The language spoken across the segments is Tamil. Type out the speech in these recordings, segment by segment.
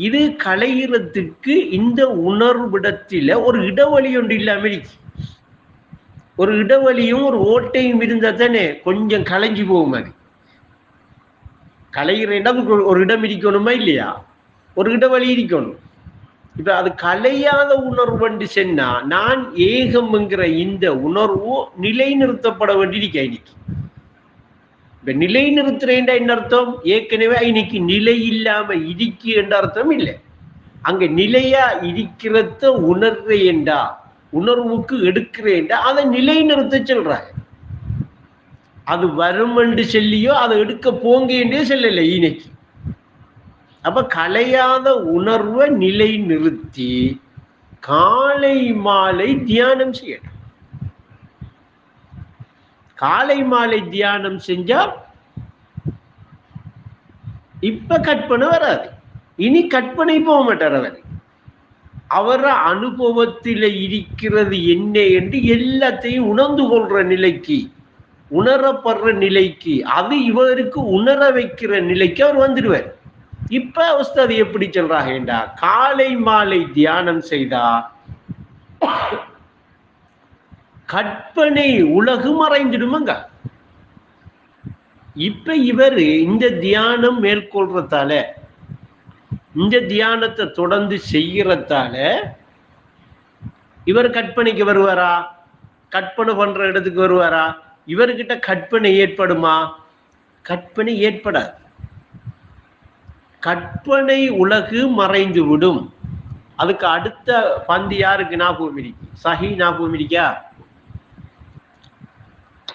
இது கலையிறதுக்கு இந்த உணர்விடத்தில ஒரு இடைவெளி ஒன்று இல்லாம இருக்கு. ஒரு இடைவெளியும் ஒரு ஓட்டையும் இருந்தா தானே கொஞ்சம் கலைஞ்சு போகும் அது. களைகிற இடம் ஒரு இடம் இருக்கணுமா இல்லையா? ஒரு இடைவெளி இருக்கணும். இப்ப அது கலையாத உணர்வு சொன்னா நான் ஏகம்ங்கிற இந்த உணர்வு நிலைநிறுத்தப்பட வேண்டியிருக்கேன் இன்னைக்கு. இப்ப நிலைநிறுத்துறேன்டா என்ன அர்த்தம்? ஏற்கனவே இன்னைக்கு நிலை இல்லாம இடிக்கு என்ற அர்த்தம் இல்லை. அங்க நிலையா இருக்கிறத உணர்றேன்டா உணர்வுக்கு எடுக்கிறேன்டா அதை நிலை நிறுத்த சொல்றாங்க. அது வரும் என்று சொல்லியோ அதை எடுக்க போங்க சொல்லலை இன்னைக்கு. அப்ப கலையாத உணர்வை நிலை நிறுத்தி காலை மாலை தியானம் செய்யணும். காலை மாலை தியானம் செஞ்சா இப்ப கற்பனை வராது. இனி கற்பனை போக மாட்டார் அவர். அவர அனுபவத்தில் இருக்கிறது என்ன என்று எல்லாத்தையும் உணர்ந்து கொள்ற நிலைக்கு உணரப்படுற நிலைக்கு அது இவருக்கு உணர வைக்கிற நிலைக்கு அவர் வந்துடுவார். இப்ப உஸ்தாது எப்படி சொல்றாங்கடா காலை மாலை தியானம் செய்தா கற்பனை உலகு மறைஞ்சிடுமாங்க இப்ப இவரு இந்த தியானம் மேற்கொள்றதால இந்த தியானத்தை தொடர்ந்து செய்யறதால இவர் கற்பனைக்கு வருவாரா? கற்பனை பண்ற இடத்துக்கு வருவாரா? இவர்கிட்ட கற்பனை ஏற்படுமா? கற்பனை ஏற்படாது. கற்பனை உலகு மறைந்து விடும் அதுக்கு அடுத்த பந்து யாருக்கு ஞாபகம் இருக்கு? சஹி ஞாபகம் இருக்கா?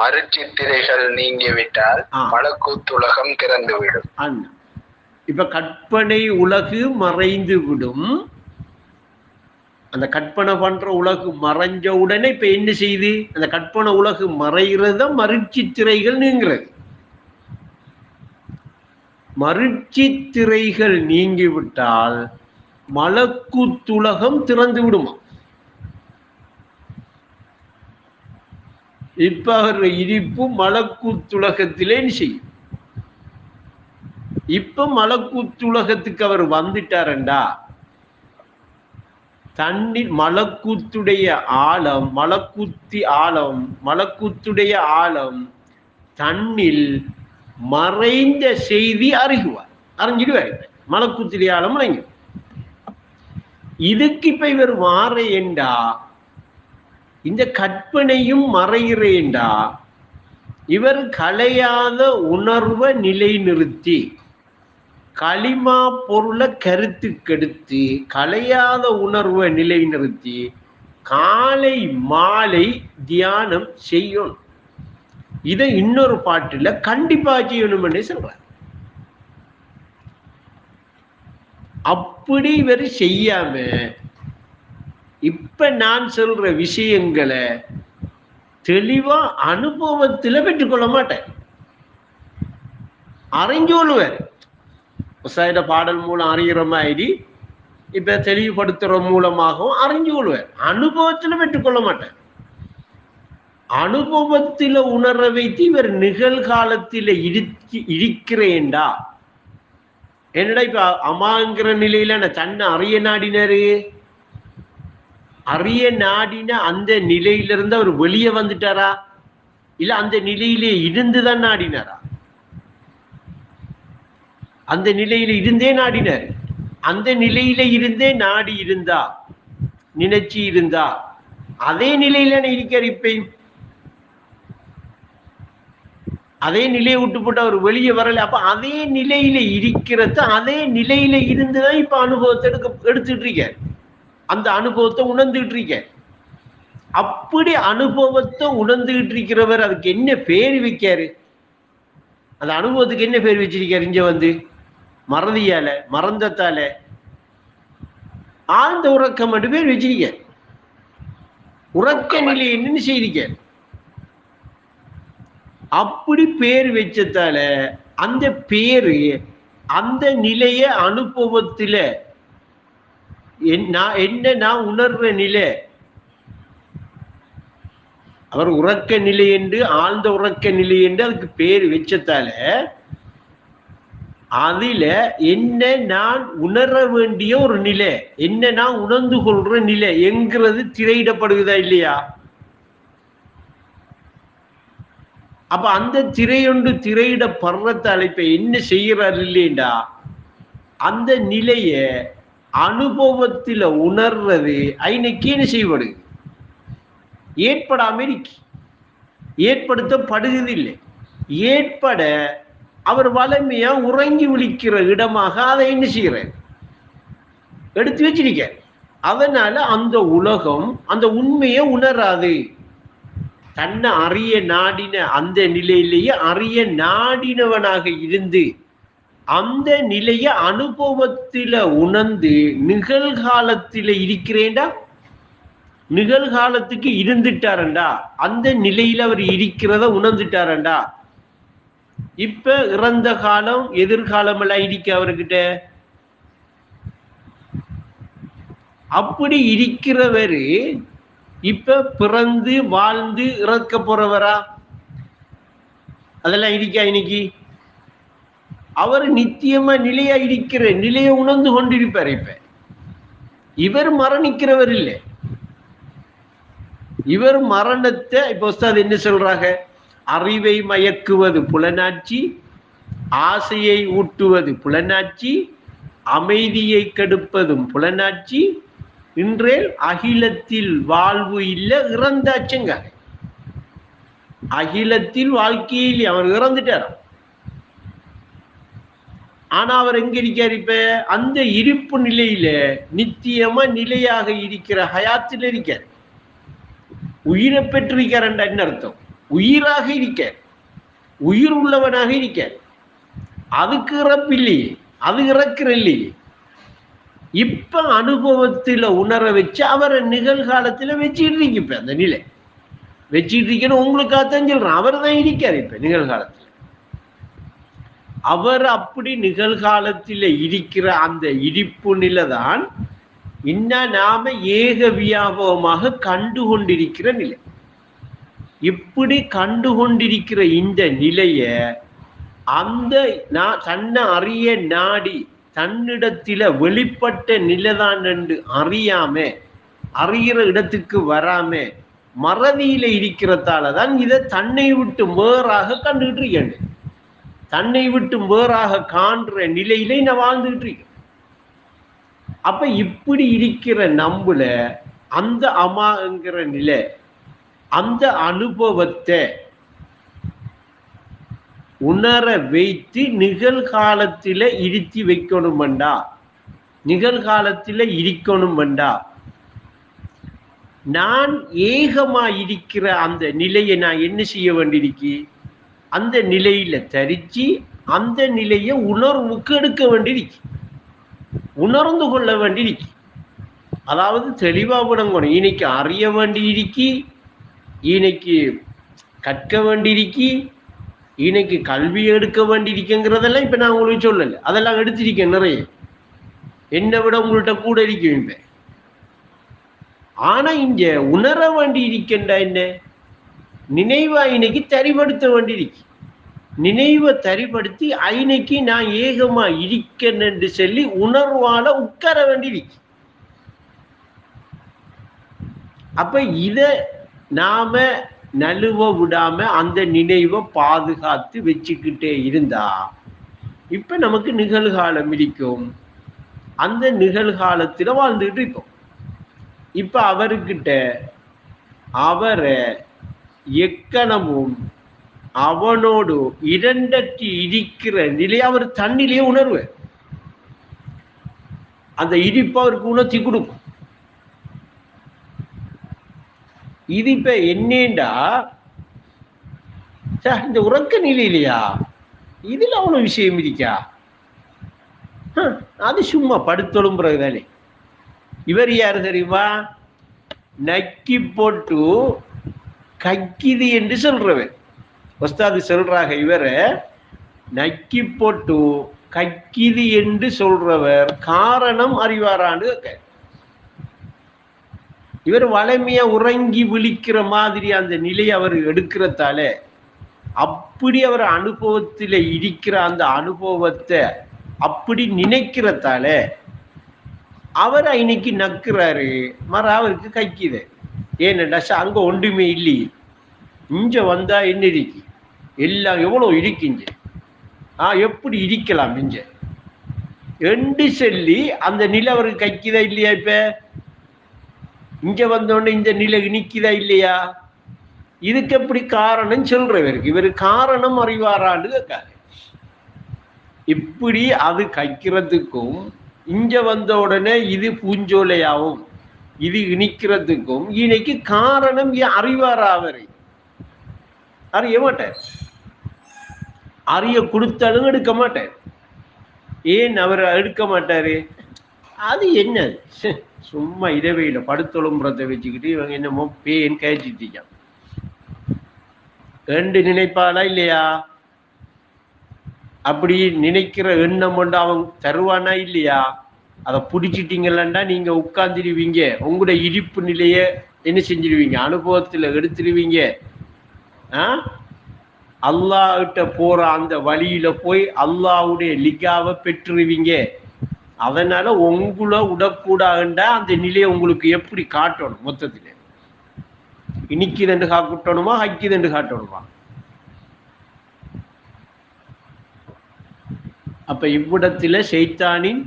மறுச்சித்திரைகள் நீங்கிவிட்டால். மலக்கூத்துலகம் திறந்துவிடும். அண்ணா இப்ப கற்பனை உலகு மறைந்து விடும் அந்த கற்பனை பண்ற உலகு மறைஞ்ச உடனே இப்ப என்ன செய்யுது அந்த கற்பனை உலகு மறைகிறத மறுச்சி திரைகள் நீங்கிறது. மறுச்சி திரைகள் நீங்கிவிட்டால் மலக்குத்துலகம் திறந்து விடுமா இப்ப அவர் இனிப்பு மலக்கூத்துலகத்திலேன்னு செய்யும் இப்ப மலக்கூத்துலகத்துக்கு அவர் வந்துட்டாரண்டா. தண்ணீர் மலக்கூத்துடைய ஆழம் மலக்கூத்தி ஆழம் மலக்கூத்துடைய ஆழம் தண்ணில் மறைந்த செய்தி அறிகுவார். அறிஞ்சிடுவார். மலக்கூத்துடைய ஆழம் அடங்கி இதுக்கு இப்ப இவர் மாறேண்டா? இந்த கற்பனையும் மறைகிறேண்டா. இவர் கலையாத உணர்வை நிலைநிறுத்தி களிமா பொருளை கருத்துக்கெடுத்து கலையாத உணர்வை நிலைநிறுத்தி காலை மாலை தியானம் செய்யணும் இதை இன்னொரு பாட்டில் கண்டிப்பா செய்யணும்னு சொல்றார். அப்படி இவர் செய்யாம இப்ப நான் சொல்ற விஷயங்களை தெளிவா அனுபவத்துல பெற்றுக்கொள்ள மாட்டேன். அறிஞ்சு கொள்ளுவார் உசாயிட பாடல் மூலம் அறிகிற மாதிரி இப்ப தெளிவுபடுத்துற மூலமாகவும் அறிஞ்சு கொள்வார் அனுபவத்துல பெற்றுக்கொள்ள மாட்டேன். அனுபவத்தில உணர வைத்து இவர் நிகழ்காலத்தில இடிச்சு இருக்கிறேன்டா என்னடா இப்ப அம்மாங்கிற நிலையில நான் தன்னை அறிய நாடினாரு? அறிய நாடின அந்த நிலையிலிருந்து அவர் வெளியே வந்துட்டாரா? இல்ல அந்த நிலையிலே இருந்துதான் நாடினாரா? அந்த நிலையில இருந்தே நாடினார். அந்த நிலையில இருந்தே நாடி இருந்தா நினைச்சு இருந்தா அதே நிலையில இருக்கார் இப்பையும்? அதே நிலையை விட்டு போட்டு அவர் வெளியே வரல. அப்ப அதே நிலையில இருக்கிறத அதே நிலையில இருந்துதான் இப்ப அனுபவத்தை எடுக்க எடுத்துட்டு இருக்கார். அந்த அனுபவத்தை உணர்ந்துகிட்டு இருக்கேன் அப்படி அனுபவத்தை உணர்ந்துகிட்டு இருக்கிறவர் அதுக்கு என்ன பேர் வைக்காரு? அந்த அனுபவத்துக்கு என்ன பேர் வச்சிருக்காரு இங்க வந்து? மறதியால மறந்தத்தால ஆழ்ந்த உறக்கம் மட்டும் பேர் வச்சிருக்க உறக்க நிலை என்னன்னு செய்திருக்க அப்படி பேர் வச்சதால அந்த பேரு அந்த நிலைய அனுபவத்துல நான் என்ன நான் உணர்ற நிலை? அவர் உறக்க நிலை என்று ஆழ்ந்த உறக்க நிலை என்று அதுக்கு பேர் வச்சதால அதில என்ன நான் உணர வேண்டிய ஒரு நிலை என்ன நான் உணர்ந்து கொள்ற நிலை என்கிறது திரையிடப்படுகிறதா இல்லையா? அப்ப அந்த திரையொன்று திரையிடப்படுற தலைப்பை என்ன செய்கிறார் இல்லையண்டா? அந்த நிலையை அனுபவத்தில் உணர்றது ஐநக்கீன செய்வடுது ஏற்படாமல் இருக்கு. இல்லை. ஏற்பட அவர் வளமையா உறங்கி விழிக்கிற இடமாக அதை என்ன செய்கிறார்? எடுத்து வச்சிருக்க அதனால அந்த உலகம் அந்த உண்மையை உணராது. தன்னை அறிய நாடின அந்த நிலையிலேயே அறிய நாடினவனாக இருந்து அந்த நிலைய அனுபவத்தில உணர்ந்து நிகழ்காலத்தில இருக்கிறேன்டா? நிகழ்காலத்துக்கு இருந்துட்டாரண்டா? அந்த நிலையில அவர் இருக்கிறத உணர்ந்துட்டாரண்டா? இப்ப இறந்த காலம் எதிர்காலம் எல்லாம் இடிக்க அவர்கிட்ட. அப்படி இருக்கிறவரு இப்ப பிறந்து வாழ்ந்து இறக்க போறவரா? அதெல்லாம் இருக்கா இன்னைக்கு? அவர் நித்தியமா நிலையா இருக்கிற நிலையை உணர்ந்து கொண்டிருப்பார் இப்ப. இவர் மரணிக்கிறவர் இல்லை. இவர் மரணத்தை இப்ப உஸ்தாத் என்ன சொல்றாங்க? அறிவை மயக்குவது புலனாட்சி ஆசையை ஊட்டுவது புலனாட்சி அமைதியை கெடுப்பதும் புலனாட்சி இன்றேல் அகிலத்தில் வாழ்வு இல்லை இறந்தாச்சுங்க. அகிலத்தில் வாழ்க்கையில் அவர் இறந்துட்டார் ஆனா அவர் எங்க இருக்கார் இப்ப? அந்த இருப்பு நிலையில நித்தியமா நிலையாக இருக்கிற ஹயாத்தில் இருக்கார். உயிரை பெற்றிருக்கார் என்ன அர்த்தம்? உயிராக இருக்க உயிர் உள்ளவனாக இருக்க அதுக்கு இறப்பு இல்லையே. அது இறக்குற இல்லையே. இப்ப அனுபவத்துல உணர வச்சு அவரை நிகழ்காலத்துல வச்சுட்டு இருக்கு இப்ப அந்த நிலை. வச்சுட்டு இருக்கணும் உங்களுக்காகத்தான் சொல்றேன். அவர் தான் இருக்கார் இப்ப நிகழ்காலத்துல. அவர் அப்படி நிகழ்காலத்தில் இருக்கிற அந்த இடிப்பு நிலை தான் நாம ஏக வியாபகமாக கண்டு கொண்டிருக்கிற நிலை. இப்படி கண்டு கொண்டிருக்கிற இந்த நிலைய அந்த நான் தன்னை அறிய நாடி தன்னிடத்தில வெளிப்பட்ட நிலைதான் என்று அறியாம அறிகிற இடத்துக்கு வராம மறதியில இருக்கிறதால தான் இதை தன்னை விட்டு வேறாக கண்டுகிட்டு இருக்கேன். தன்னை விட்டு வேறாக காண்ற நிலையிலே நான் வாழ்ந்துகிட்டு இருக்கேன். அப்ப இப்படி இருக்கிற நம்புல அந்த அம்மாங்கிற நிலை அந்த அனுபவத்தை உணர வைத்து நிகழ்காலத்தில இருத்தி வைக்கணுமெண்டா? நிகழ்காலத்தில இருக்கணுமெண்டா? நான் ஏகமா இருக்கிற அந்த நிலையை நான் என்ன செய்ய வேண்டியிருக்கேன் அந்த நிலையில தரிச்சு அந்த நிலையை உணர்வுக்கு எடுக்க வேண்டியிருக்கு. உணர்ந்து கொள்ள வேண்டியிருக்கு. அதாவது தெளிவா விடங்கணும் இன்னைக்கு அறிய வேண்டியிருக்கு. இன்னைக்கு கற்க வேண்டியிருக்கு. இன்னைக்கு கல்வி எடுக்க வேண்டியிருக்குங்கிறதெல்லாம் இப்ப நான் உங்களுக்கு சொல்லல. அதெல்லாம் எடுத்திருக்கேன் நிறைய. என்னை விட உங்கள்கிட்ட கூட இருக்கும் இப்ப. ஆனா இங்க உணர வேண்டி இருக்கின்ற என்ன? நினைவா இன்னைக்கு தரிபடுத்த வேண்டியிருக்கு. நினைவை தரிப்படுத்தி ஐனைக்கு நான் ஏகமா இருக்கேன் என்று சொல்லி உணர்வால உட்கார வேண்டியிருக்கு அப்ப இத நாம நழுவ விடாம அந்த நினைவை பாதுகாத்து வச்சுக்கிட்டே இருந்தா இப்ப நமக்கு நிகழ்காலம் இருக்கும். அந்த நிகழ்காலத்துல வாழ்ந்துகிட்டு இருக்கோம் இப்ப அவர்கிட்ட அவரை எக்கணமும் அவனோடு இரண்டற்றி இடிக்கிற நிலையை அவர் தன்னிலேயே உணர்வு அந்த இடிப்பு அவருக்கு உணர்த்தி கொடுக்கும். இது இப்ப என்னேண்டா இந்த உறக்க நிலையிலையா? இதுல அவ்வளவு விஷயம் இருக்கா? அது சும்மா படுத்தொழும்புறதுதானே இவர் யாரு தெரியுமா? நக்கி போட்டு கக்கிது என்று சொல்றவர் ஒஸ்தாது சொல்றாங்க இவர் நக்கி போட்டு கக்கிது என்று சொல்றவர் காரணம் அறிவாரான்னு இவர் வளமையா உறங்கி விழிக்கிற மாதிரி அந்த நிலையை அவர் எடுக்கிறதால அப்படி அவர் அனுபவத்தில் இருக்கிற அந்த அனுபவத்தை அப்படி நினைக்கிறதால அவர் இன்னைக்கு நக்குறாரு மற அவருக்கு கைக்குது. ஏனண்டா ச- அங்க ஒன்றுமே இல்லையே. இங்க வந்தா என்ன இருக்கு? எல்லாம் எவ்வளோ இருக்குங்க ஆ எப்படி இருக்கலாம் இஞ்ச என்று சொல்லி அந்த நிலை அவருக்கு கைக்குதா இல்லையா இப்போ? இங்கே வந்தோடனே இந்த நிலை நிற்குதா இல்லையா? இதுக்கு எப்படி காரணம் சொல்றவருக்கு? இவர் காரணம் அறிவாரான்னு கேட்காரு. இப்படி அது கைக்கிறதுக்கும் இங்க வந்த உடனே இது பூஞ்சோலையாவும் இது இணைக்கிறதுக்கும் இன்னைக்கு காரணம் ஏன் அறிவாரா அவரை? அறிய மாட்டார் அறிய கொடுத்தாலும் எடுக்க மாட்டார். ஏன் அவர் எடுக்க மாட்டாரு? அது என்ன ச்சே, சும்மா இல்லை படுத்தொழும்புறத்தை வச்சுக்கிட்டு இவங்க என்னமோ பேன் கழிச்சிட்டீங்க ரெண்டு நினைப்பாளா இல்லையா? அப்படி நினைக்கிற எண்ணம் கொண்டு அவன் தருவானா இல்லையா? அதை பிடிச்சிட்டீங்களா நீங்க உட்கார்ந்துருவீங்க. உங்களோட இருப்பு நிலைய என்ன செஞ்சிருவீங்க? அனுபவத்துல எடுத்துருவீங்க. ஆ? அல்லாஹ்கிட்ட போற அந்த வழியில போய் அல்லாஹ்வுடைய லிகாவை பெற்றுருவீங்க. அதனால உங்களை விடக்கூடாதுண்டா அந்த நிலையை உங்களுக்கு எப்படி காட்டணும் மொத்தத்துல? இனிக்குதென்று காட்டணுமா ஹக்கிதென்று காட்டணுமா? அப்ப இவ்விடத்துல செய்தானின்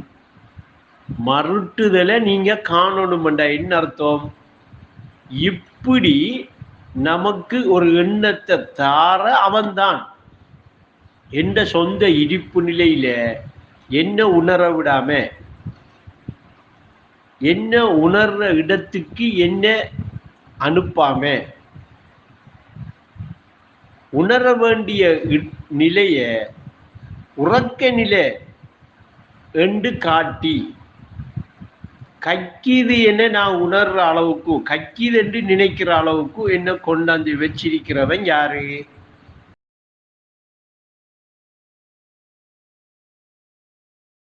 மறுட்டுதலை நீங்க காணணும்டா என்ன அர்த்தம்? இப்படி நமக்கு ஒரு எண்ணத்தை தார அவன்தான். எந்த சொந்த இடிப்பு நிலையில என்ன உணர விடாம என்ன உணர்ற இடத்துக்கு என்ன அனுப்பாம உணர வேண்டிய நிலைய உறக்க நிலை என்று காட்டி கக்கிது என்ன நான் உணர்ற அளவுக்கும் கக்கிது என்று நினைக்கிற அளவுக்கும் என்ன கொண்டாந்து வச்சிருக்கிறவன் யாரு?